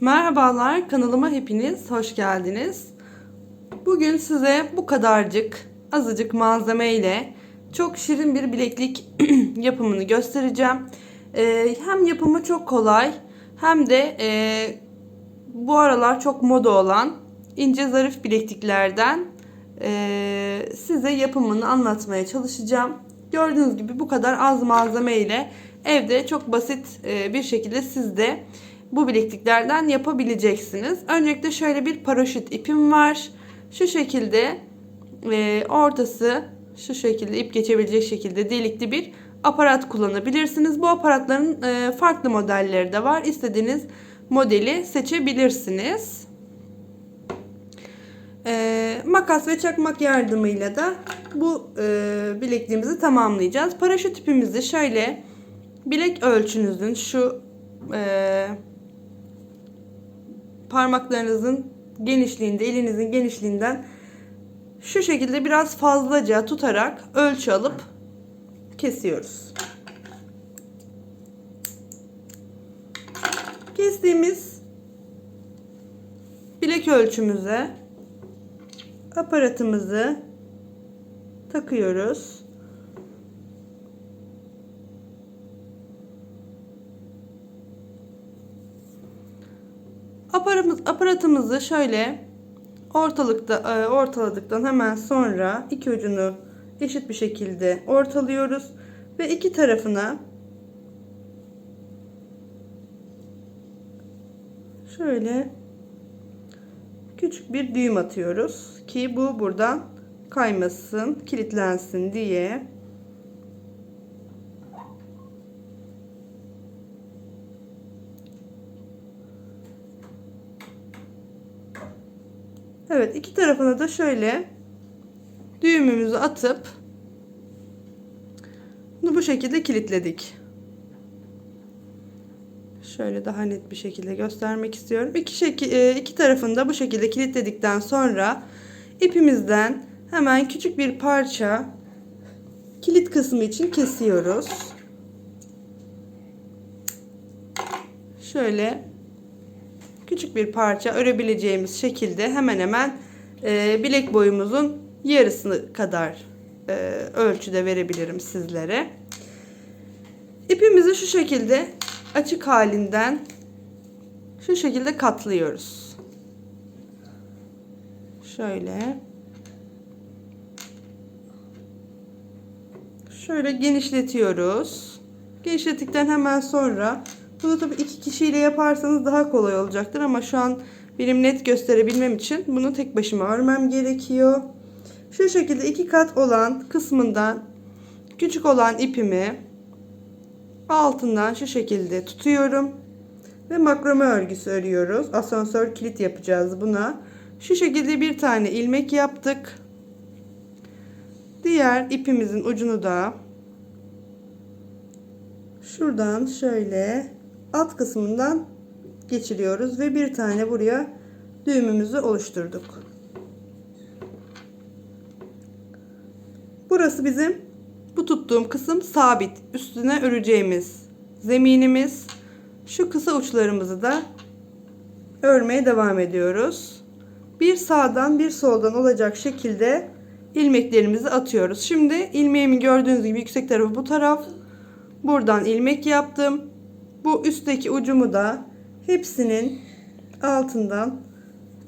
Merhabalar, kanalıma hepiniz hoş geldiniz. Bugün size bu kadarcık, azıcık malzeme ile çok şirin bir bileklik yapımını göstereceğim. Ee, hem yapımı çok kolay hem de e, bu aralar çok moda olan ince zarif bilekliklerden e, size yapımını anlatmaya çalışacağım. Gördüğünüz gibi bu kadar az malzeme ile evde çok basit e, bir şekilde siz de bu bilekliklerden yapabileceksiniz. Öncelikle şöyle bir paraşüt ipim var. Şu şekilde e, ortası şu şekilde ip geçebilecek şekilde delikli bir aparat kullanabilirsiniz. Bu aparatların e, farklı modelleri de var. İstediğiniz modeli seçebilirsiniz. E, makas ve çakmak yardımıyla da bu e, bilekliğimizi tamamlayacağız. Paraşüt ipimizi şöyle bilek ölçünüzün şu e, parmaklarınızın genişliğinde, elinizin genişliğinden şu şekilde biraz fazlaca tutarak ölçü alıp kesiyoruz. Kestiğimiz bilek ölçümüze aparatımızı takıyoruz. Aparatımızı şöyle ortalıkta e, ortaladıktan hemen sonra iki ucunu eşit bir şekilde ortalıyoruz ve iki tarafına şöyle küçük bir düğüm atıyoruz ki bu buradan kaymasın, kilitlensin diye. Evet iki tarafına da şöyle düğümümüzü atıp bunu bu şekilde kilitledik. Şöyle daha net bir şekilde göstermek istiyorum. İki, şekil, iki tarafını da bu şekilde kilitledikten sonra ipimizden hemen küçük bir parça kilit kısmı için kesiyoruz. Şöyle küçük bir parça örebileceğimiz şekilde hemen hemen e, bilek boyumuzun yarısını kadar e, ölçüde verebilirim sizlere. İpimizi şu şekilde açık halinden şu şekilde katlıyoruz. Şöyle. Şöyle genişletiyoruz. Genişlettikten hemen sonra bunu tabii iki kişiyle yaparsanız daha kolay olacaktır ama şu an benim net gösterebilmem için bunu tek başıma örmem gerekiyor. Şu şekilde iki kat olan kısmından küçük olan ipimi altından şu şekilde tutuyorum ve makrome örgüsü örüyoruz. Asansör kilit yapacağız buna. Şu şekilde bir tane ilmek yaptık. Diğer ipimizin ucunu da şuradan şöyle alt kısmından geçiriyoruz ve bir tane buraya düğümümüzü oluşturduk. Burası bizim bu tuttuğum kısım sabit. Üstüne öreceğimiz zeminimiz. Şu kısa uçlarımızı da örmeye devam ediyoruz. Bir sağdan bir soldan olacak şekilde ilmeklerimizi atıyoruz. Şimdi ilmeğimi gördüğünüz gibi yüksek tarafı bu taraf. Buradan ilmek yaptım. Bu üstteki ucumu da hepsinin altından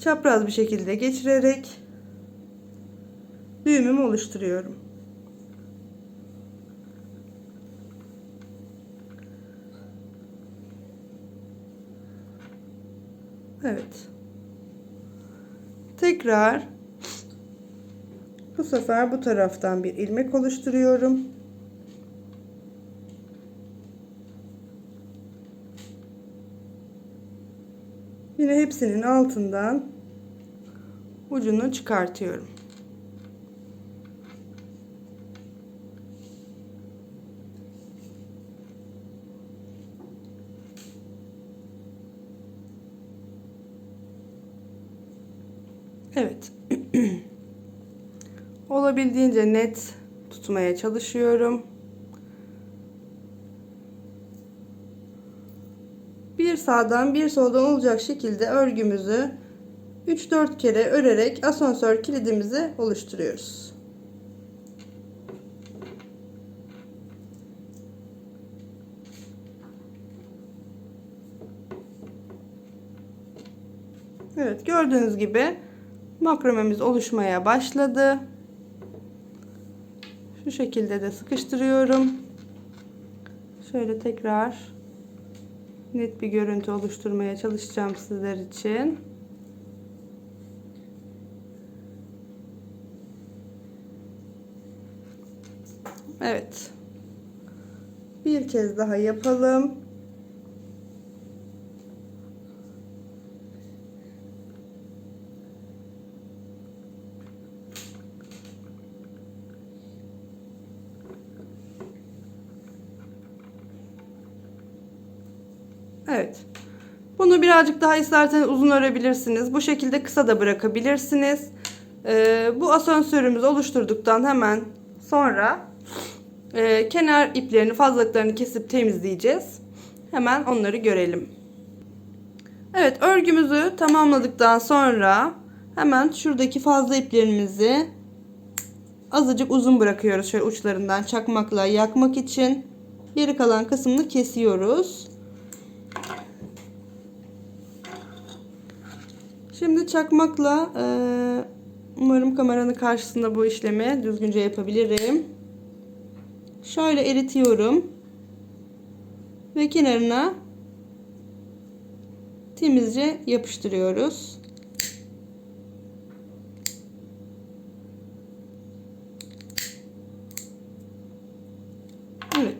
çapraz bir şekilde geçirerek düğümümü oluşturuyorum. Evet. Tekrar bu sefer bu taraftan bir ilmek oluşturuyorum. Yine hepsinin altından ucunu çıkartıyorum. Evet. Olabildiğince net tutmaya çalışıyorum. Bir sağdan bir soldan olacak şekilde örgümüzü 3-4 kere örerek asansör kilidimizi oluşturuyoruz. Evet gördüğünüz gibi makromemiz oluşmaya başladı. Şu şekilde de sıkıştırıyorum. Şöyle tekrar net bir görüntü oluşturmaya çalışacağım sizler için. Evet. Bir kez daha yapalım. Evet. Bunu birazcık daha isterseniz uzun örebilirsiniz. Bu şekilde kısa da bırakabilirsiniz. Ee, bu asansörümüzü oluşturduktan hemen sonra e, kenar iplerini fazlalıklarını kesip temizleyeceğiz. Hemen onları görelim. Evet örgümüzü tamamladıktan sonra hemen şuradaki fazla iplerimizi azıcık uzun bırakıyoruz şöyle uçlarından çakmakla yakmak için. Geri kalan kısmını kesiyoruz. Şimdi çakmakla e, umarım kameranın karşısında bu işlemi düzgünce yapabilirim. Şöyle eritiyorum. Ve kenarına temizce yapıştırıyoruz. Evet.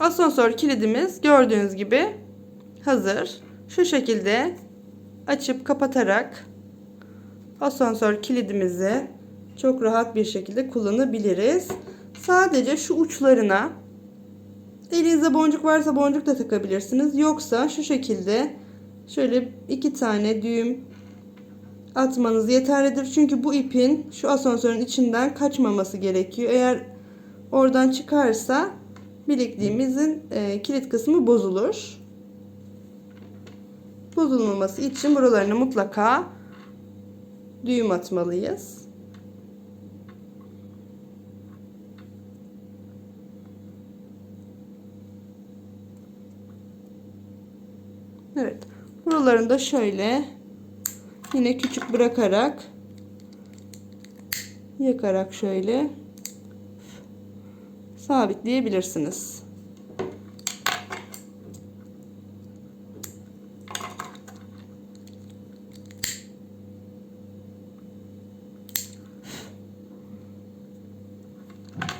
Asansör kilidimiz gördüğünüz gibi hazır. Şu şekilde açıp kapatarak asansör kilidimizi çok rahat bir şekilde kullanabiliriz. Sadece şu uçlarına elinizde boncuk varsa boncuk da takabilirsiniz. Yoksa şu şekilde şöyle iki tane düğüm atmanız yeterlidir. Çünkü bu ipin şu asansörün içinden kaçmaması gerekiyor. Eğer oradan çıkarsa bilekliğimizin e, kilit kısmı bozulur bozulmaması için buralarına mutlaka düğüm atmalıyız. Evet. Buralarını da şöyle yine küçük bırakarak yakarak şöyle sabitleyebilirsiniz.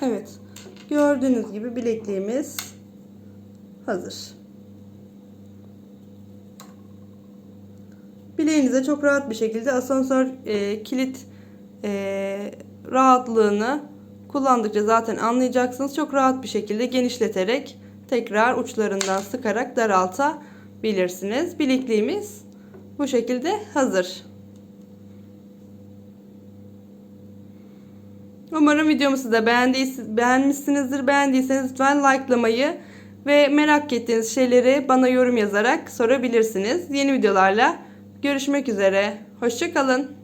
Evet. Gördüğünüz gibi bilekliğimiz hazır. Bileğinize çok rahat bir şekilde asansör e, kilit e, rahatlığını kullandıkça zaten anlayacaksınız. Çok rahat bir şekilde genişleterek tekrar uçlarından sıkarak daraltabilirsiniz. Bilekliğimiz bu şekilde hazır. Umarım videomuzu da beğenmişsinizdir. Beğendiyseniz lütfen likelamayı ve merak ettiğiniz şeyleri bana yorum yazarak sorabilirsiniz. Yeni videolarla görüşmek üzere. Hoşçakalın.